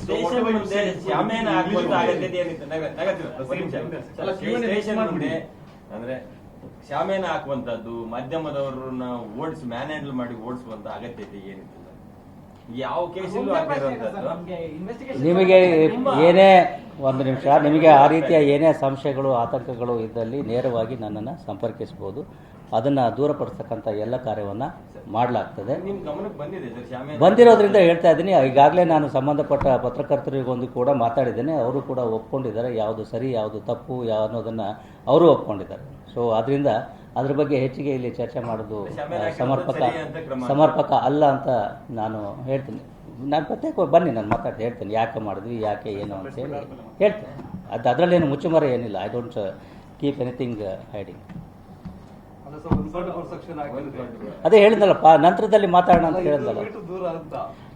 Station ಮುಂದೆ ಹಾಕುವಂತ ಅಗತ್ಯತೆ ಏನಿತ್ತು ಸ್ಟೇಷನ್. ಮುಂದೆ ಅಂದ್ರೆ ಶಾಮೇನ ಹಾಕುವಂತದ್ದು ಮಾಧ್ಯಮದವರನ್ನ ಓಡಿಸಿ ಮ್ಯಾನೇಜ್ ಹ್ಯಾಂಡಲ್ ಮಾಡಿ ಓಡಿಸುವಂತ ಅಗತ್ಯತೆ ಏನಿತ್ತು? ಯಾವ ಕೇಸಲ್ಲೂ ಆಗಿರುವಂತದ್ದು ನಿಮಗೆ ಏನೇ ಒಂದು ನಿಮಿಷ. ನಿಮಗೆ ಆ ರೀತಿಯ ಏನೇ ಸಂಶಯಗಳು ಆತಂಕಗಳು ಇದ್ದಲ್ಲಿ ನೇರವಾಗಿ ನನ್ನನ್ನು ಸಂಪರ್ಕಿಸ್ಬೋದು ಅದನ್ನು ದೂರಪಡಿಸ್ತಕ್ಕಂಥ ಎಲ್ಲ ಕಾರ್ಯವನ್ನು ಮಾಡಲಾಗ್ತದೆ. ಬಂದಿರೋದ್ರಿಂದ ಹೇಳ್ತಾ ಇದ್ದೀನಿ. ಈಗಾಗಲೇ ನಾನು ಸಂಬಂಧಪಟ್ಟ ಪತ್ರಕರ್ತರಿಗೊಂದು ಕೂಡ ಮಾತಾಡಿದ್ದೇನೆ. ಅವರು ಕೂಡ ಒಪ್ಕೊಂಡಿದ್ದಾರೆ. ಯಾವುದು ಸರಿ ಯಾವುದು ತಪ್ಪು ಯಾವ ಅನ್ನೋದನ್ನು ಅವರು ಒಪ್ಕೊಂಡಿದ್ದಾರೆ. ಸೊ ಅದರಿಂದ ಅದ್ರ ಬಗ್ಗೆ ಹೆಚ್ಚಿಗೆ ಇಲ್ಲಿ ಚರ್ಚೆ ಮಾಡೋದು ಸಮರ್ಪಕ. ಸಮರ್ಪಕ ಅಲ್ಲ ಅಂತ ನಾನು ಹೇಳ್ತೀನಿ. ನಾನು ಪ್ರತ್ಯೇಕ ಬನ್ನಿ ನಾನು ಮಾತಾಡ್ತೀನಿ ಹೇಳ್ತೀನಿ ಯಾಕೆ ಮಾಡಿದ್ವಿ ಯಾಕೆ ಏನು ಅಂತ ಹೇಳಿ ಹೇಳ್ತೀನಿ ಅದು ಅದರಲ್ಲೇನು ಮುಚ್ಚುಮರ ಏನಿಲ್ಲ I don't keep anything hiding. ಅದೇ ಹೇಳಿದ್ನಲ್ಲಪ್ಪ ನಂತರದಲ್ಲಿ ಮಾತಾಡೋಣ ಅಂತ ಹೇಳಿದ್ನಲ್ಲ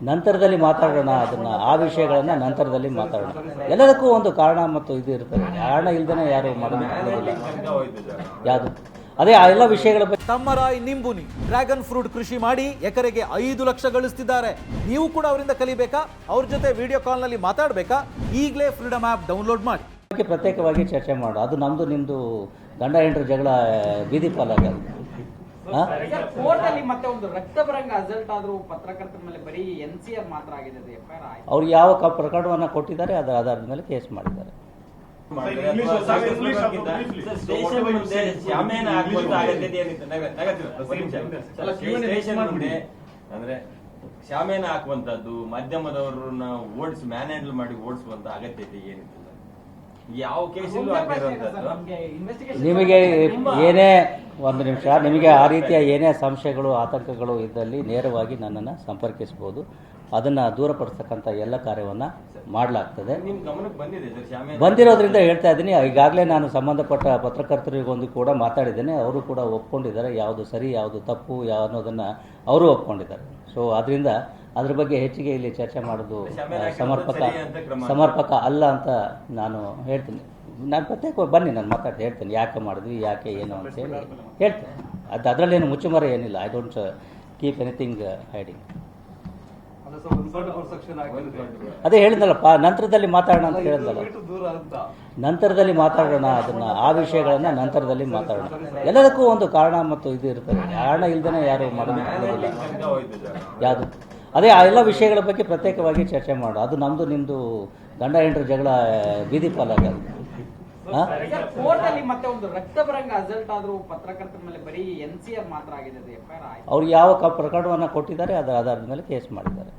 ನಂತರದಲ್ಲಿ ಮಾತಾಡೋಣ ಅದನ್ನ ಆ ವಿಷಯಗಳನ್ನ ನಂತರದಲ್ಲಿ ಮಾತಾಡೋಣ ಎಲ್ಲದಕ್ಕೂ ಒಂದು ಕಾರಣ ಮತ್ತು ಇದು ಇರ್ತದೆ ಕಾರಣ ಇಲ್ದೇನೆ ಯಾರು ಮಾಡೋದಿಲ್ಲ ಯಾವುದು ಅದೇ ಆ ಎಲ್ಲ ವಿಷಯಗಳ ಬಗ್ಗೆ ತಮ್ಮರಾಯ್ ನಿಂಬುನಿ ಡ್ರ್ಯಾಗನ್ ಫ್ರೂಟ್ ಕೃಷಿ ಮಾಡಿ ಎಕರೆಗೆ ಐದು ಲಕ್ಷ ಗಳಿಸ್ತಿದ್ದಾರೆ. ನೀವು ಕೂಡ ಅವರಿಂದ ಕಲಿಬೇಕಾ? ಅವ್ರ ಜೊತೆ ವಿಡಿಯೋ ಕಾಲ್ನಲ್ಲಿ ಮಾತಾಡಬೇಕಾ? ಈಗಲೇ ಫ್ರೀಡಮ್ ಆ್ಯಪ್ ಡೌನ್ಲೋಡ್ ಮಾಡಿ. ಬಗ್ಗೆ ಪ್ರತ್ಯೇಕವಾಗಿ ಚರ್ಚೆ ಮಾಡು ಅದು ನಮ್ದು ನಿಮ್ದು ಗಂಡ ಹೆಂಡ್ರ ಜಗಳ ಬೀದಿ ಪಾಲಾಗ ಕೋರ್ಟ್ ಅಲ್ಲಿ ಮತ್ತೆ ಒಂದು ರಕ್ತಬರಂಗ ಅಸಲ್ಟ್ ಆದ್ರೂ ಪತ್ರಕರ್ತರ ಮೇಲೆ ಬರೀ ಎನ್ ಮಾತ್ರ ಆಗಿದೆ ಅದು ಎಫ್ ಅವ್ರು ಯಾವ ಪ್ರಕರಣವನ್ನು ಕೊಟ್ಟಿದ್ದಾರೆ ಅದರ ಆಧಾರದ ಮೇಲೆ ಕೇಸ್ ಮಾಡಿದ್ದಾರೆ. ಸ್ಟೇಷನ್ ಮುಂದೆ ಹಾಕುವಂತ ಅಗತ್ಯತೆ ಏನಿತ್ತು ಸ್ಟೇಷನ್. ಮುಂದೆ ಅಂದ್ರೆ ಶಾಮೇನ ಹಾಕುವಂತದ್ದು ಮಾಧ್ಯಮದವರನ್ನ ಓಡ್ಸ್ ಮ್ಯಾನ್ ಹ್ಯಾಂಡಲ್ ಮಾಡಿ ಓಡಿಸುವಂತ ಅಗತ್ಯತೆ ಏನಿತ್ತು? ಯಾವ ಕೇಸಲ್ಲೂ ಆಗಿರುವಂತದ್ದು ಇನ್ವೆಸ್ಟಿಗೇಷನ್ ನಿಮಗೆ ಏನೇ ಒಂದು ನಿಮಿಷ. ನಿಮಗೆ ಆ ರೀತಿಯ ಏನೇ ಸಂಶಯಗಳು ಆತಂಕಗಳು ಇದ್ದಲ್ಲಿ ನೇರವಾಗಿ ನನ್ನನ್ನು ಸಂಪರ್ಕಿಸಬಹುದು. ಅದನ್ನು ದೂರಪಡಿಸ್ತಕ್ಕಂಥ ಎಲ್ಲ ಕಾರ್ಯವನ್ನು ಮಾಡಲಾಗ್ತದೆ. ಬಂದಿರೋದ್ರಿಂದ ಹೇಳ್ತಾ ಇದ್ದೀನಿ. ಈಗಾಗಲೇ ನಾನು ಸಂಬಂಧಪಟ್ಟ ಪತ್ರಕರ್ತರಿಗೊಂದು ಕೂಡ ಮಾತಾಡಿದ್ದೇನೆ. ಅವರು ಕೂಡ ಒಪ್ಕೊಂಡಿದ್ದಾರೆ. ಯಾವುದು ಸರಿ ಯಾವುದು ತಪ್ಪು ಯಾವ ಅನ್ನೋದನ್ನು ಅವರು ಒಪ್ಕೊಂಡಿದ್ದಾರೆ. ಸೊ ಅದರಿಂದ ಅದ್ರ ಬಗ್ಗೆ ಹೆಚ್ಚಿಗೆ ಇಲ್ಲಿ ಚರ್ಚೆ ಮಾಡೋದು ಸಮರ್ಪಕ. ಸಮರ್ಪಕ ಅಲ್ಲ ಅಂತ ನಾನು ಹೇಳ್ತೀನಿ ನಾನು ಪ್ರತ್ಯೇಕವಾಗಿ ಬನ್ನಿ ನಾನು ಮಾತಾಡ್ತೀನಿ ಹೇಳ್ತೀನಿ ಯಾಕೆ ಮಾಡಿದ್ವಿ ಯಾಕೆ ಏನು ಅಂತ ಹೇಳಿ ಹೇಳ್ತೀನಿ ಅದು ಅದರಲ್ಲೇನು ಮುಚ್ಚುಮರೆ ಏನಿಲ್ಲ I don't keep anything hiding. ಅದೇ ಹೇಳಿದ್ನಲ್ಲಪ್ಪ ನಂತರದಲ್ಲಿ ಮಾತಾಡೋಣ ಅಂತ ಹೇಳಿದ್ನಲ್ಲ ನಂತರದಲ್ಲಿ ಮಾತಾಡೋಣ ಅದನ್ನ ಆ ವಿಷಯಗಳನ್ನ ನಂತರದಲ್ಲಿ ಮಾತಾಡೋಣ ಎಲ್ಲದಕ್ಕೂ ಒಂದು ಕಾರಣ ಮತ್ತು ಇದು ಇರ್ತದೆ ಕಾರಣ ಇಲ್ದೇನೆ ಯಾರು ಮಾಡೋದಿಲ್ಲ ಯಾವುದು ಅದೇ ಆ ಎಲ್ಲ ವಿಷಯಗಳ ಬಗ್ಗೆ ಪ್ರತ್ಯೇಕವಾಗಿ ಚರ್ಚೆ ಮಾಡು ಅದು ನಮ್ದು ನಿಮ್ದು ಗಂಡ ಹೆಂಡ್ರ ಜಗಳ ಬೀದಿ ಪಾಲಾಗ ಕೋರ್ಟ್ ಅಲ್ಲಿ ಮತ್ತೆ ಒಂದು ರಕ್ತಬರಂಗ ಅಸಲ್ಟ್ ಆದ್ರೂ ಪತ್ರಕರ್ತರ ಮೇಲೆ ಬರೀ ಎನ್ ಸಿ ಆರ್ ಮಾತ್ರ ಆಗಿದೆ ಅದು ಎಫ್ ಐಆರ್ ಅವ್ರು ಯಾವ ಪ್ರಕರಣವನ್ನು ಕೊಟ್ಟಿದ್ದಾರೆ ಅದರ ಆಧಾರದ ಮೇಲೆ ಕೇಸ್ ಮಾಡಿದ್ದಾರೆ.